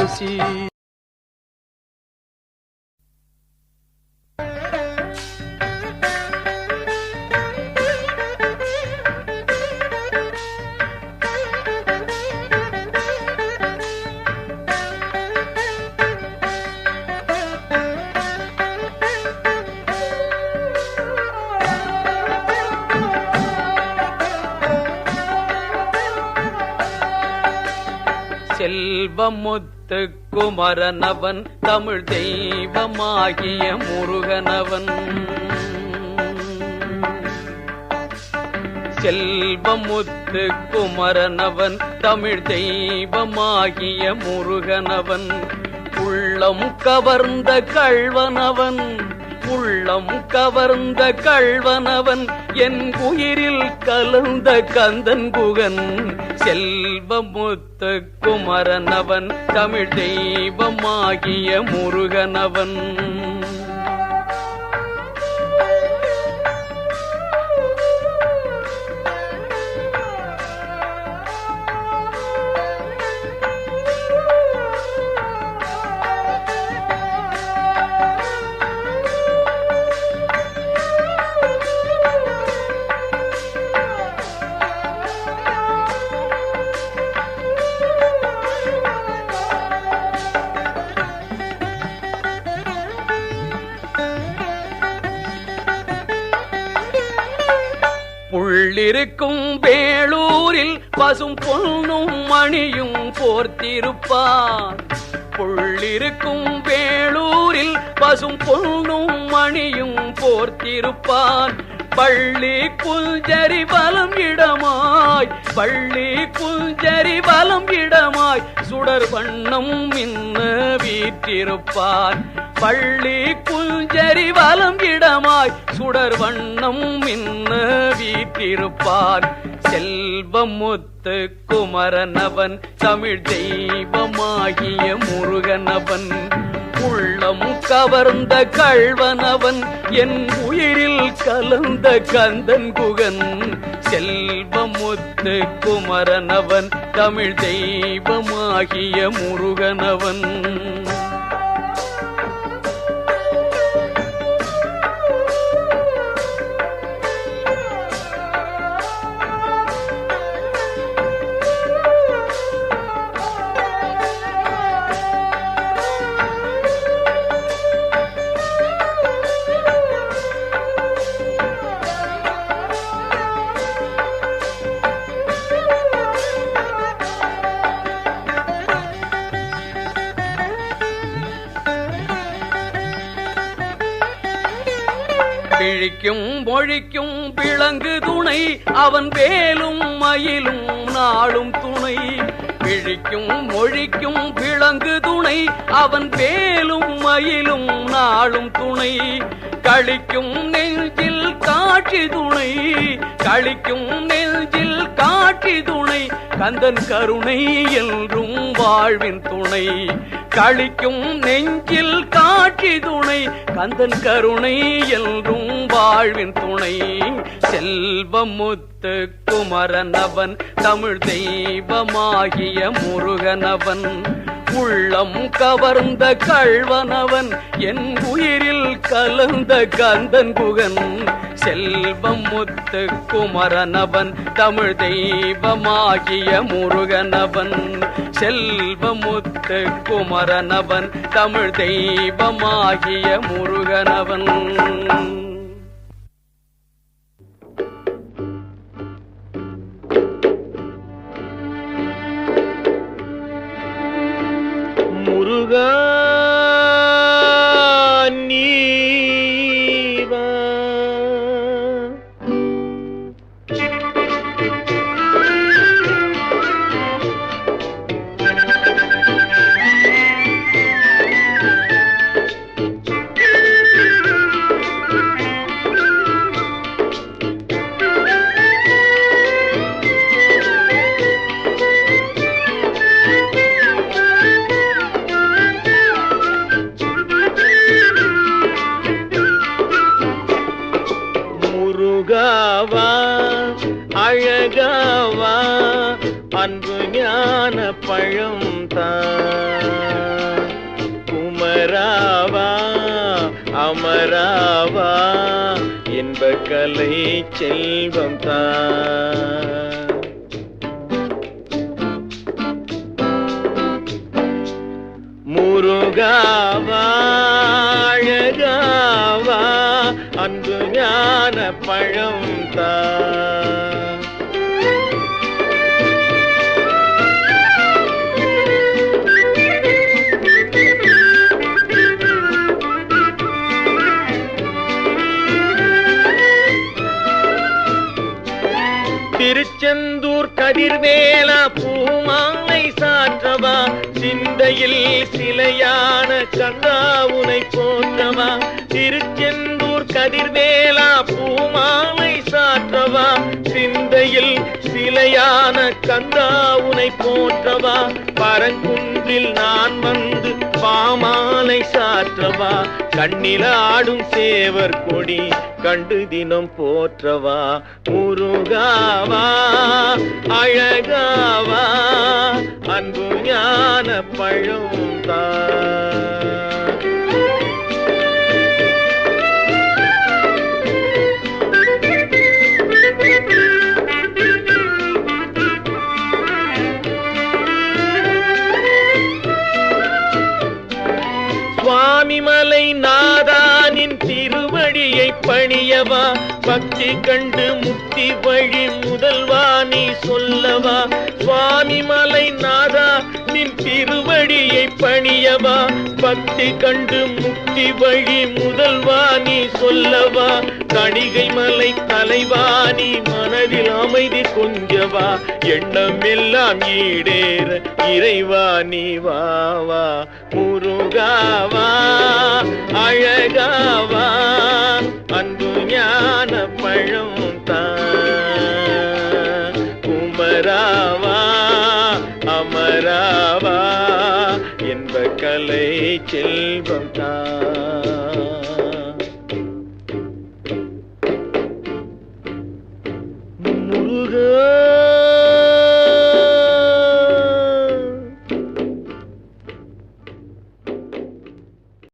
பேசி செல்வமுத்து தெக்குமரனவன் தமிழ் தெய்வமாகிய முருகனவன். செல்வமுத்து குமரனவன் தமிழ் தெய்வமாகிய முருகனவன். உள்ளம் கவர்ந்த கழ்வனவன் உள்ளம் கவர்ந்த கழ்வனவன் என் உயிரில் கலந்த கந்தன் குகன் செல்வமுத்த குமரனவன் தமிழ் தெய்வமாகிய முருகனவன் புள்ளிருக்கும் வேளூரில் பசும் பொன்னும் மணியும் போர்த்திருப்பார் புள்ளிருக்கும் வேளூரில் பசும் பொன்னும் மணியும் போர்த்திருப்பான். பள்ளி குஞ்சரி பலம் இடமாய் பள்ளி குஞ்சரி பலம் இடமாய் சுடர் வண்ணம் மின்ன வீற்றிருப்பான். பள்ளி குஞ்சரி பலம் இடமாய் சுடர் வண்ணம் மின்ன வீற்றிருப்பான் செல்வமுத்து குமரனவன் தமிழ் தெய்வமாகிய முருகனவன். உள்ளம் கவர்ந்த கழ்வனவன் என் உயிரில் கலந்த கந்தன் குகன். செல்வமுத்து குமரனவன் தமிழ் தெய்வமாகிய முருகனவன். பிழிக்கும் மொழிக்கும் பிளங்கு துணை. அவன் வேலும் மயிலும் நாளும் துணை. பிழிக்கும் மொழிக்கும் பிளங்கு துணை. அவன் வேலும் மயிலும் நாளும் துணை. கழிக்கும் நெஞ்சில் காட்சி துணை. கழிக்கும் நெஞ்சில் காட்சி துணை. கந்தன் கருணை என்றும் வாழ்வின் துணை. கழிக்கும் நெஞ்சில் காட்சி துணை. கந்தன் கருணை என்றும் வாழ்வின் துணை. செல்வமுத்து குமரனவன் தமிழ் தெய்வமாகிய முருகனவன். உள்ளம் கவர்ந்த கள்வனவன் என் உயிரில் கலந்த கந்தன் குகன். செல்வம் முத்து குமரனவன் தமிழ் தெய்வமாகிய முருகனவன். செல்வமுத்து குமரனவன் தமிழ் தெய்வமாகிய முருகனவன். முருகா ஞான பழம் தான். குமராவா அமராவா இன்ப கலை செல்வம் தான். முருகாவா அழகாவா அன்பு ஞான பழம் திருச்செந்தூர் கதிர்வேலா பூமாலை சாற்றவா? சிந்தையில் சிலையான கந்தாவுனை போன்றவா திருச்செந்தூர் கதிர்வேலா பூமாலை சாற்றவா? சிந்தையில் சிலையான கந்தாவுனை போன்றவா பரங்குன்றில் நான் வந்து பாமாலை சா காற்றவா? கண்ணில ஆடும் சேவர் கொடி கண்டு தினம் போற்றவா? முருகாவா? அழகாவா? அன்பு ஞான பழம் தான் பணியவா பக்தி கண்டு முக்தி வழி முதல்வா நீ சொல்லவா? சுவாமிமலை நாதா நின் திருவடியை பணியவா? பக்தி கண்டு முக்தி வழி முதல்வா நீ சொல்லவா? கணிகை மலை தலைவா நீ மனதில் அமைதி கொஞ்சவா? எண்ணம் எல்லாம் ஈடேற இறைவா நீ வா முருகாவா அழகாவா செல்வம் தான்